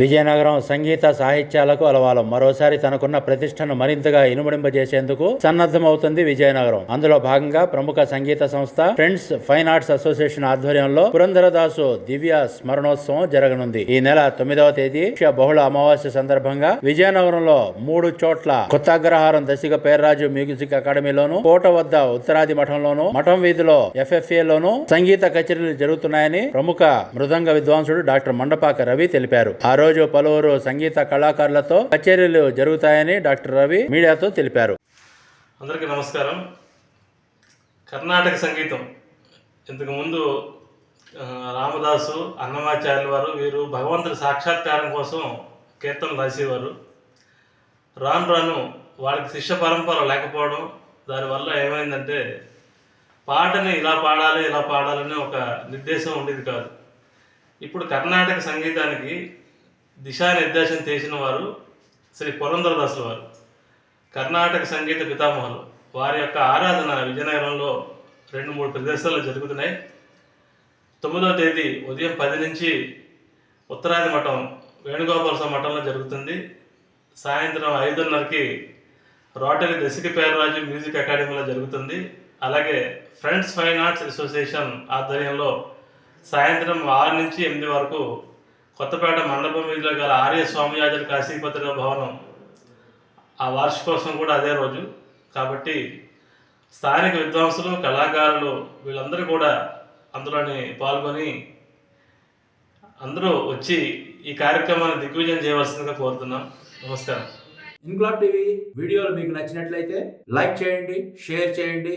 విజయనగరం సంగీత సాహిత్యాలకు అలవాలం. మరోసారి తనకున్న ప్రతిష్టను మరింతగా ఇనుమడింపజేసేందుకు సన్నద్ధమవుతుంది విజయనగరం. అందులో భాగంగా ప్రముఖ సంగీత సంస్థ ఫ్రెండ్స్ ఫైన్ ఆర్ట్స్ అసోసియేషన్ ఆధ్వర్యంలో పురంధరదాసు దివ్య స్మరణోత్సవం జరగనుంది. ఈ నెల తొమ్మిదవ తేదీ బహుళ అమావాస్య సందర్భంగా విజయనగరంలో మూడు చోట్ల కొత్త అగ్రహారం దశిక పేర్రాజు మ్యూజిక్ అకాడమీలోను కోట వద్ద ఉత్తరాది మఠంలోను మఠం వీధిలో ఎఫ్ఎఫ్ఏ లోను సంగీత కచేరీలు జరుగుతున్నాయని ప్రముఖ మృదంగ విద్వాంసుడు డాక్టర్ మండపాక రవి తెలిపారు. ఆ రోజు పలువురు సంగీత కళాకారులతో కచేరీలు జరుగుతాయని డాక్టర్ రవి మీడియాతో తెలిపారు. అందరికీ నమస్కారం. కర్ణాటక సంగీతం. ఇంతకు ముందు రామదాసు అన్నమాచార్యుల వారు వీరు భగవంతుడి సాక్షాత్కారం కోసం కీర్తన రాసేవారు. రాను రాను వాళ్ళకి శిష్య పరంపర లేకపోవడం దానివల్ల ఏమైందంటే పాటని ఇలా పాడాలి ఇలా పాడాలని ఒక నిర్దేశం ఉండేది కాదు. ఇప్పుడు కర్ణాటక సంగీతానికి దిశానిర్దేశం చేసిన వారు శ్రీ పురంధరదాసుల వారు. కర్ణాటక సంగీత పితామహులు. వారి యొక్క ఆరాధన విజయనగరంలో రెండు మూడు ప్రదేశాల్లో జరుగుతున్నాయి. తొమ్మిదవ తేదీ ఉదయం పది నుంచి ఉత్తరాది మఠం వేణుగోపాల స్వామి మఠంలో జరుగుతుంది. సాయంత్రం ఐదున్నరకి రోటరీ దశకి పేరరాజు మ్యూజిక్ అకాడమీలో జరుగుతుంది. అలాగే ఫ్రెండ్స్ ఫైన్ ఆర్ట్స్ అసోసియేషన్ ఆధ్వర్యంలో సాయంత్రం ఆరు నుంచి ఎనిమిది వరకు కొత్తపేట మండపం వీధిలో గల ఆర్య స్వామియాజుల కాశీపత్రిక భవనం ఆ వార్షికోత్సవం కూడా అదే రోజు. కాబట్టి స్థానిక విద్వాంసులు కళాకారులు వీళ్ళందరూ కూడా అందులోని పాల్గొని అందరూ వచ్చి ఈ కార్యక్రమాన్ని దిగ్విజయం చేయవలసిందిగా కోరుతున్నాం. నమస్కారం. ఇన్క్లాబ్ టీవీ వీడియోలు మీకు నచ్చినట్లయితే లైక్ చేయండి షేర్ చేయండి